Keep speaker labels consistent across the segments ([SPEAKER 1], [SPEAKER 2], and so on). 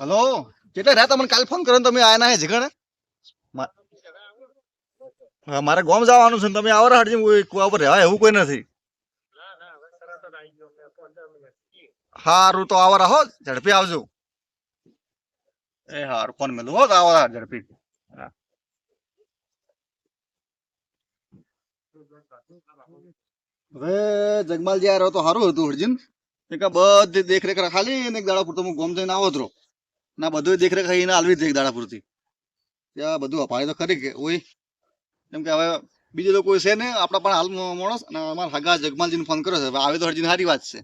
[SPEAKER 1] Hello કેટલા રહ્યા તમને કાલે ફોન કર્યો તમે આયા ના જગણ મારે ગોમ જવાનું છે તમે આવો હટજી હું કુવા પર રહેવાય એવું કોઈ નથી હારું તો આવો રહો ઝડપી આવજો એ હારું ફોન મેલું હો આવો ઝડપી હવે જગમાલજી આ રહ્યો તો સારું હતું, અર્જુન. એક બધી દેખરેખ ખાલી ને એક દાડા પૂરતો હું ગોમ જઈને આવો જ ના બધું દેખરેખ એને જ દે એક દાડા પૂરતી. ત્યાં બધું અપાય તો ખરી કે, ઓય. કેમ કે હવે બીજે લોકો છે ને, આપણા પણ હાલ માણસ અને અમારા હગા જગમાલજીને ફોન કર્યો છે. આવે તો હરજીને સારી વાત છે.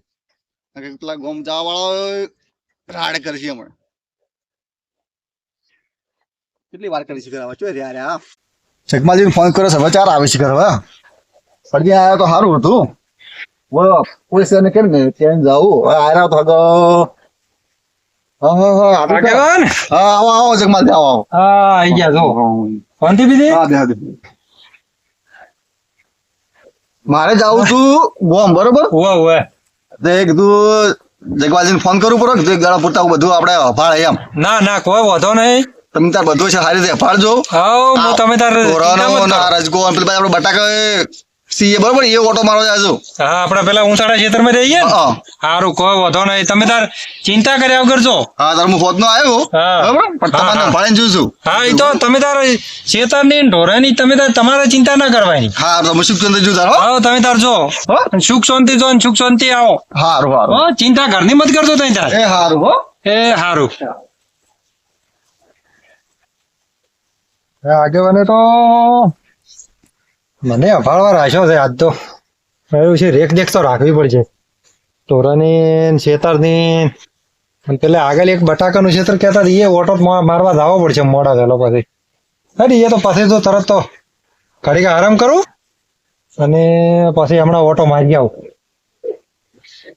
[SPEAKER 1] પેલા ગોમ જવા વાળા રાડ કરશે છે હમણાં. કેટલી વાર કરી છે હવે? ચોય રહ્યા રહ્યા. જગમાલજીને ફોન કર્યો છે. હવે ચાર આવે છે હવે અર્જુન આવ્યા તો સારું હતું. પોલીસ ને કેમ ને ત્યાં જાવું આવ્યા તો હગો હા હા હા આપણે તો-
[SPEAKER 2] આગેવાન
[SPEAKER 1] હા આવો આવો જગમાલજી આવો આવો.
[SPEAKER 2] હા આઈ ગયા જો. શાંતિ બીજી?
[SPEAKER 1] હા બે બે. મારે જવું તું બોમ્બ બરોબર?
[SPEAKER 2] ઓવે ઓવે
[SPEAKER 1] તો કીધું જગવાલજીને ફોન કરવું પડે ગળા પૂરતા બધું આપણે હફાળ એમ.
[SPEAKER 2] ના ના કોઈ વાંધો નહીં.
[SPEAKER 1] તમે તાર બધું છે સારી રીતે હફાળજો
[SPEAKER 2] આવો તમે તાર કરો.
[SPEAKER 1] અને પેલા આપણે બટાકા સીએ બરોબર? એ ઓટો મારવા જાજો
[SPEAKER 2] હા આપણે પેલા ઊંચાડા ખેતરમાં રહીએ ને? સારું કોઈ વધો નહીં. તમે તાર ચિંતા કર્યા વગર જો
[SPEAKER 1] હા તાર હું ફોજનો આવ્યો.
[SPEAKER 2] હા.
[SPEAKER 1] બરોબર? પણ
[SPEAKER 2] હા,
[SPEAKER 1] તમારે
[SPEAKER 2] હા.
[SPEAKER 1] જોઉં છું
[SPEAKER 2] હા એ તો તમે તાર ખેતરની ને ઢોરાની તમે તાર તમારે ચિંતા ના કરવાની.
[SPEAKER 1] હા તો સુખ શાંતિ જો તારો. હા
[SPEAKER 2] તમે તાર જો. સુખ શાંતિ જો ને સુખ શાંતિ આવો.
[SPEAKER 1] હારું હારું.
[SPEAKER 2] ચિંતા ચિંતા ઘરની મત કરજો તઈ તાર.
[SPEAKER 1] એ હારું હો.
[SPEAKER 2] એ સારું
[SPEAKER 3] આગેવાને તો મને અફાળવા રાખ્યો છે આજ તો. એવું છે રેખ દેખ તો રાખવી પડશે. તોરાની શેતરની અને પેલા આગળ એક બટાકાનું ક્ષેત્ર કહેતા હતા, એ ઓટો મારવા જવો પડશે મોડા વહેલો પછી. અરે એ તો પછી તો તરત તો ઘડીક આરામ કરું અને પછી હમણાં ઓટો મારી આવું.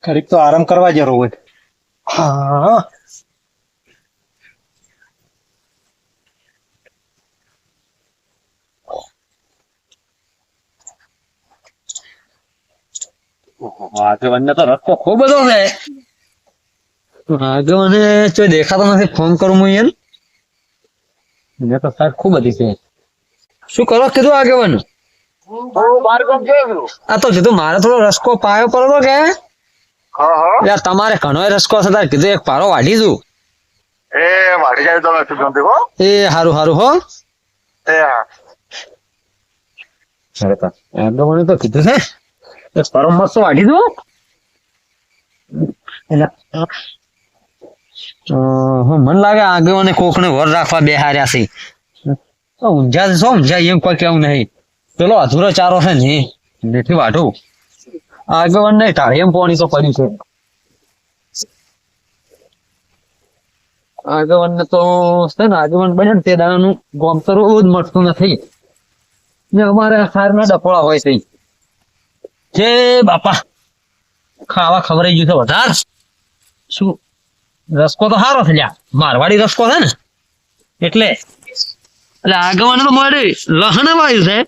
[SPEAKER 3] ઘડીક તો આરામ કરવા જરૂર હોય. હા.
[SPEAKER 4] આગેવાનને તો રસ્તો ખૂબ બધો છે. આગેવાને જો દેખાતો નથી. ફોન કરું હું એમ. મેં તો સાહેબ ખૂબ બધી છે. શું કરો કીધું આગેવાન? આ તો કીધું મારે થોડો રસકો પાયો પડતો કે? યાર તમારે ઘણો રસકો છે તાર કીધું એક પારો વાઢી દઉં.
[SPEAKER 1] એ વાડી જાય તો શિક્ષણ હો.
[SPEAKER 4] એ હારું હારું હો.
[SPEAKER 1] એ હા.
[SPEAKER 4] આગેવાને તો કીધું છે. એક પારો મસ્ત વાઢી દો મને લાગે આગેવાને કોકને વર રાખવા બેહાર્યા છે. ઊંઝા શું ઊંઝા, એમ કોઈ કેવું નહીં. પેલો અધૂરો ચારો છે ને બેઠી વાઢું. આગેવાન નહીં, તારે એમ પોણી તો પડ્યું છે. આગેવાન તો છે ને, આગેવાન બને તે દાડાનું ગોમ તો જ મળતું નથી. ને અમારે હારના ડપોળા હોય છે. જે બાપા, ખાવા ખવડાઈ ગયું છે વધારે. શું? રસકો તો સારો છે મારવાડી રસકો છે ને? એટલે એટલે આગવાન તો મારે લહણ વાયું છે.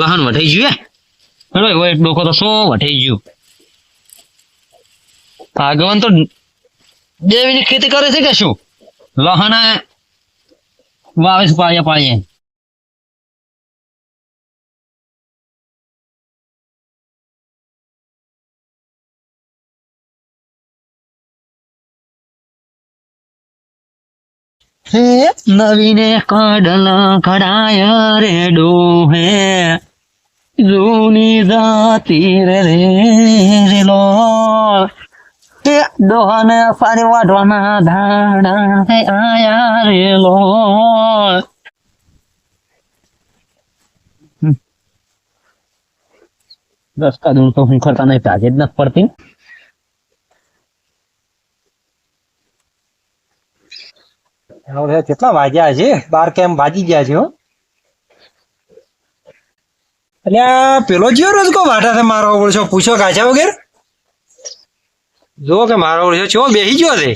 [SPEAKER 4] લહણ વઠાઈ ગયું હે. હવે ડોકો તો શું વઠાઈ ગયું. આગવાન તો દેવીની ખેતી કરે છે કે શું? લહણ વાવે છે પાળીએ પાળીએ. હે? નવીને કડલ કડાય રે ડોહે. જૂની જાતી રે રે લોલ. હે, ડોહાને સારી વાઢવાના ધાડા હે, આયા રે લો દસ કાદું તો હું કરતા નહીં તાજે જ નથી પડતી.
[SPEAKER 3] હવે કેટલા વાગ્યા છે? બાર કેમ વાગી ગયા છે
[SPEAKER 2] અલ્યા પેલો જીઓ રજકો વાટા છે મારો ઓળશો? પૂછો કાચા વગેર? જો કે મારો ઓળશો ચો બેહી ગયો છે?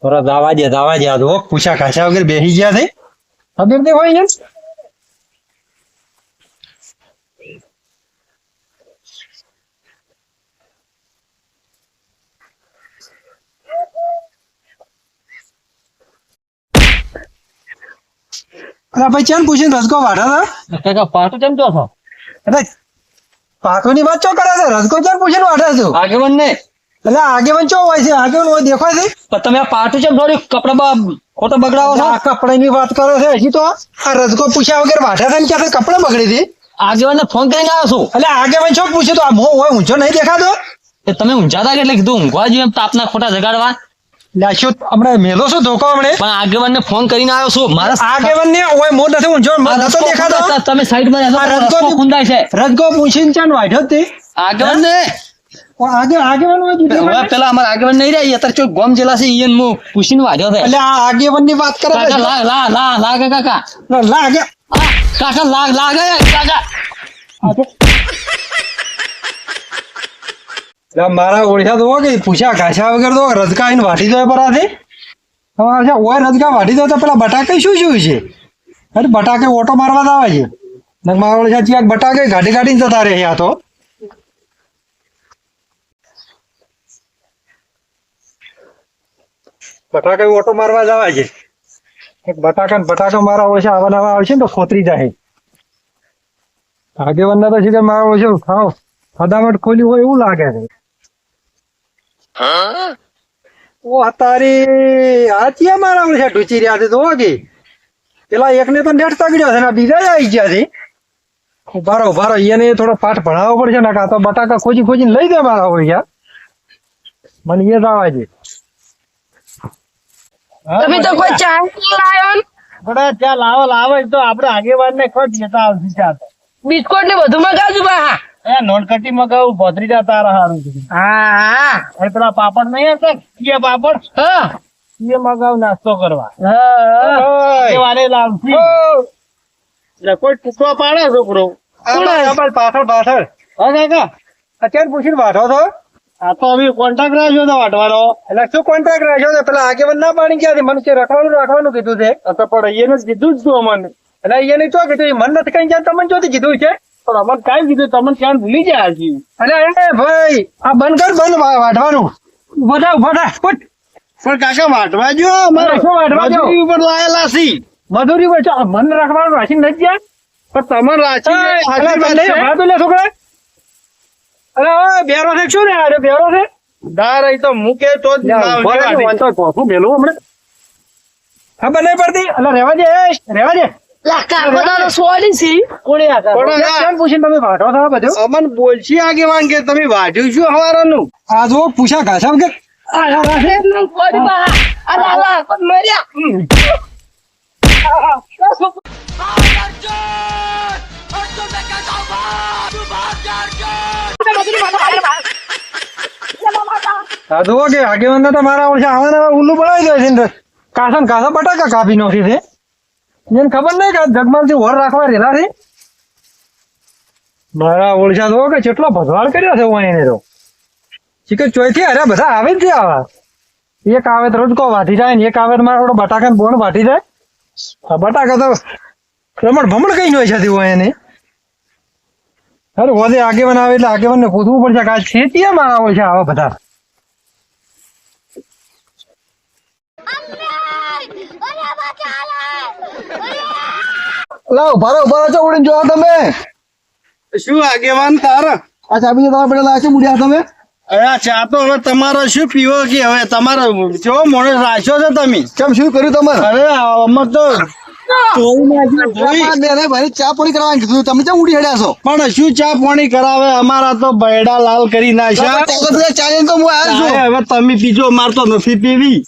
[SPEAKER 3] થોડા દાવા દે દાવા દે. જો પૂછા કાચા વગર બેસી ગયા છે? ખબર તે હોય ને?
[SPEAKER 2] અલા ભાઈ ચેન પૂછીને રસકો વાઢા હતા
[SPEAKER 4] કાકા પાટું કેમ છો છો?
[SPEAKER 2] પાકોની વાત ચો કરે છે? રસકો ચેન પૂછીને વાઢા છો?
[SPEAKER 4] આગેવન ને.
[SPEAKER 2] એટલે આગેવન ચો હોય છે? આગેવન હોય દેખાય છે?
[SPEAKER 4] પણ તમે આ પાટું કેમ થોડી કપડામાં ખોટો બગડાવો છો?
[SPEAKER 2] આ કપડાની વાત કરો છે હજી તો. આ રસકો પૂછ્યા વગર વાઢા હતા ને ક્યાં કપડા બગડી હતી
[SPEAKER 4] આગેવન ને ફોન કરીને આવ્યો છું.
[SPEAKER 2] એટલે આગેવન છો પૂછ્યું તો આ મો હોય ઊંચો નહીં દેખાતો?
[SPEAKER 4] એ તમે ઊંચાતા એટલે કીધું ઊંઘવા જોઈએ તાપના ખોટા જગાડવા?
[SPEAKER 2] લે હમણાં મેલો શું ધોકો હમણે?
[SPEAKER 4] પણ આગેવાન ફોન કરીને આવ્યો છું. મારા
[SPEAKER 2] આગેવન ને હોય મોં નથી ઊંચો નતો દેખાતો.
[SPEAKER 4] ખુંદાય, તમે સાઈડમાં રહેશો
[SPEAKER 2] આ
[SPEAKER 4] તો
[SPEAKER 2] રસ્તો
[SPEAKER 4] રસ્તો ખુંદાય છે.
[SPEAKER 2] રસકો પૂછીને ચાન વાઢ્યો તે?
[SPEAKER 4] આગેવાન ને
[SPEAKER 2] આગે આગેવન હોય જુદી
[SPEAKER 4] હવે
[SPEAKER 2] વાત.
[SPEAKER 4] પેલા અમારા આગેવાન નહીં રહ્યા અત્યારે ચોક ગોમ જેલા છે ઈ મુ પૂછીને વાંચ્યો છે.
[SPEAKER 2] એટલે આ આગેવનની વાત કરે
[SPEAKER 4] કાકા લા લા લા લાગે કાકા.
[SPEAKER 2] લાગે.
[SPEAKER 4] કાકા લાગ લાગે કાકા
[SPEAKER 2] લા મારા ઓળખ્યા તો કે, પૂછ્યા ઘાસા વગર તો રજકા આવીને વાટી દો પરાથી. છે ઓય રજકા વાટી દો તો પેલા બટાકે શું શું છે? અરે બટાકે ઓટો મારવા જ આવે છે. મારા ઓળખ્યા ચિયાક બટાકે ગાડી ગાડીને જતા રહે આ તો. બટાકે ઓટો મારવા જ છે. એક બટાકા બટાકા મારા ઓછા આવા નવા આવશે ને તો ખોતરી જાય. આગેવાન ના તો છે કે મારા ઓછું ખાઓ ફદામટ ખોલ્યું હોય એવું લાગે છે. ઓ તારી આ ચિયા મારા ઓછા ઢૂચી રહ્યા છે તો કે. પેલા એકને તો નેટ તગડ્યો છે ને બીજા આવી ગયા છે. ઉભારો ઉભારો એને થોડો પાઠ ભણાવવો પડશે ને કાં તો બટાકા ખોજી ખોજીને લઈ દે મારા ઓળખ્યા મને એ આવે છે
[SPEAKER 5] તમે તો કોઈ ચા લાવ્યો?
[SPEAKER 2] બડા ચા લાવો લાવો તો આપણે આગેવાન ને ખોટ જતા આવશે ચા
[SPEAKER 5] બિસ્કોટ ને બધું મગાવજો બા હા.
[SPEAKER 2] એ નોનકટી મગાવું ભત્રી તારા હારું
[SPEAKER 5] હા
[SPEAKER 2] એ પેલા પાપડ નહીં આવતા? કે પાપડ?
[SPEAKER 5] હા.
[SPEAKER 2] કીએ મગાવ નાસ્તો કરવા.
[SPEAKER 5] હા
[SPEAKER 2] વારે લાવતી એટલે કોઈ ટૂંકો પાડે છોકરો પાછળ પાછળ. હા કાકા અત્યારે પૂછીને વાઢો છો આ તો અમે કોન્ટ્રાક્ટ રાખ્યો હતો વાટવાનો એટલે શું કોન્ટ્રાક્ટ રાખ્યો હતો પેલા આગેવાન ના પાણી ક્યાંથી મને કે રખવાનું રાખવાનું કીધું છે. તો પણ એને જ કીધું જ તું અમને. એટલે એને તો કીધું મન મને નથી કઈ ક્યાં તમને ચોથી કીધું છે? પણ અમને કાંઈ કીધું તમને ત્યાં ભૂલી જાય હજી. અરે એ ભાઈ આ બંધ કર બંધ વાટવાનું વાઢવાનું. બધા બધા ફૂટ
[SPEAKER 6] પણ કાકા વાટવા જો અમારે
[SPEAKER 2] શું વાટવા જો?
[SPEAKER 6] ઉપર લાયેલા છી?
[SPEAKER 2] મધુરી ચાલ મન રાખવાનું રાખીને નથી ગયા?
[SPEAKER 6] પણ તમે
[SPEAKER 2] લે છોકરા. અરે બેરો છે શું ને અરે બેરો છે.
[SPEAKER 6] દાર અહીં તો મૂકે તો જ
[SPEAKER 2] મેલું હમણાં. ખબર નહીં પડતી. અલા રેવા દે રેવા દે.
[SPEAKER 5] છે
[SPEAKER 2] છો
[SPEAKER 6] અમન બોલશી આગેવાન કે તમે વાઢ્યું શું હવારનું
[SPEAKER 2] આ જો પૂછા ઘાસા કે આગેવાન તો મારા ઓળખે આવા નવા ઉલ્લુ બનાવી દે છે ને કાસા ને કાસા બટાકા કાપી નોખી છે એને ખબર નહીં કે આ જગમાલથી વર રાખવા રેલા છે? મારા ઓળખા તો કે કેટલો ભગવાડ કર્યો છે હું એને તો. ચીકર ચોથી અરે બધા આવે જ છે આવા. એક આવે તો રોજ કો વાટી જાય ને એક આવે તો થોડો બટાકા બોણ વાટી જાય. બટાકા તો રમણ ભમણ કઈ હોય છે હું એને અરે વધે આગેવાન આવે એટલે આગેવાન ને પૂછવું પડશે કે આ ખેતી મારા ઓળખા આવા બધા.
[SPEAKER 1] લાવ ભારો ભારો છો ઉડીને જોવા તમે.
[SPEAKER 6] શું આગેવાન તાર?
[SPEAKER 1] આ ચાબી તમારા પડેલા છે મૂડ્યા તમે.
[SPEAKER 6] અરે ચા તો હવે તમારો શું પીવો કે હવે? તમારો જો મોણસ રાખ્યો છે તમે.
[SPEAKER 1] કેમ શું કર્યું તમારે
[SPEAKER 6] અરે અમે તો
[SPEAKER 1] ચા પાણી કરાવવાનું કીધું તમે ચા ઉડી હેડ્યા છો?
[SPEAKER 6] પણ શું ચા પાણી કરાવે? અમારા તો બૈડા લાલ કરી નાખ્યા.
[SPEAKER 1] ચાલીને તો હું આવ્યો છું.
[SPEAKER 6] હવે તમે પીજો મારતો નથી પીવી.